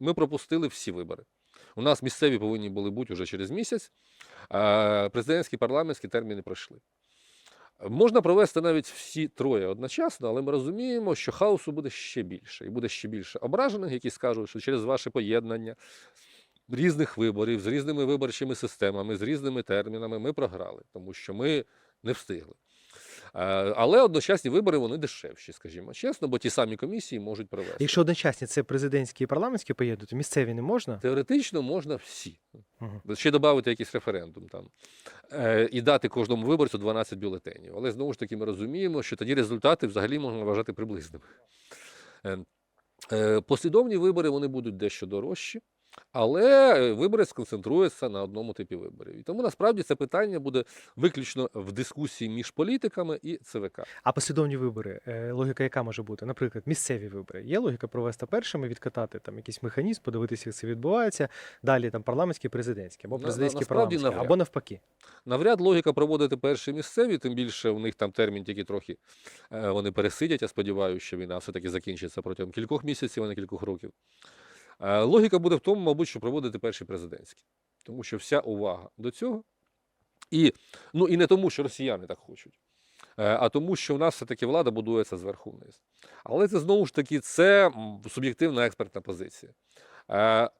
Ми пропустили всі вибори. У нас місцеві повинні були бути вже через місяць, а президентські парламентські терміни пройшли. Можна провести навіть всі троє одночасно, але ми розуміємо, що хаосу буде ще більше, і буде ще більше ображених, які скажуть, що через ваше поєднання різних виборів з різними виборчими системами, з різними термінами ми програли, тому що ми не встигли. Е, Але одночасні вибори вони дешевші, скажімо чесно, бо ті самі комісії можуть провести. Якщо одночасні це президентські і парламентські поєднують, то місцеві не можна? Теоретично можна всі. Мгм. Ще додати якийсь референдум там е, і дати кожному виборцю 12 бюлетенів. Але знову ж таки ми розуміємо, що тоді результати взагалі можна вважати приблизними. Е, Послідовні вибори вони будуть дещо дорожчі, але е, виборець сконцентрується на одному типі виборів. І тому насправді це питання буде виключно в дискусії між політиками і ЦВК. А послідовні вибори, е, логіка яка може бути? Наприклад, місцеві вибори. Є логіка провести першими, відкатати там якийсь механізм, подивитися, як це відбувається. Далі там парламентські, президентські, або президентські, парламентські, навряд. або навпаки. Навряд логіка проводити перші місцеві, тим більше в них там термін тільки трохи е, вони пересидять. Я сподіваюся, що війна все-таки закінчиться протягом кількох місяців, а не кількох років. Е, Логіка буде в тому, мабуть, що проводити перші президентські, тому що вся увага до цього. І, ну, і не тому, що росіяни так хочуть, е, а тому, що в нас все-таки влада будується зверху вниз. Але це знову ж таки це суб'єктивна експертна позиція. Е,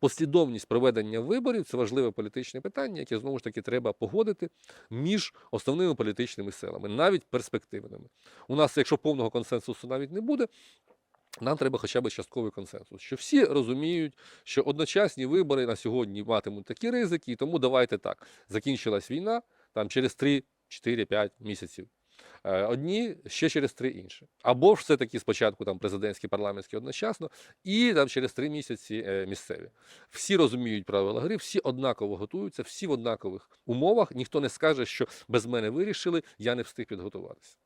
Послідовність проведення виборів це важливе політичне питання, яке знову ж таки треба погодити між основними політичними силами, навіть перспективними. У нас, якщо повного консенсусу навіть не буде, нам треба хоча б частковий консенсус, що всі розуміють, що одночасні вибори на сьогодні матимуть такі ризики, і тому давайте так. Закінчилась війна там через 3, 4, 5 місяців. Е, Одні ще через три інші. Або ж все-таки спочатку там президентські, парламентські одночасно, і там через три місяці е, місцеві. Всі розуміють правила гри, всі однаково готуються, всі в однакових умовах. Ніхто не скаже, що без мене вирішили, я не встиг підготуватися.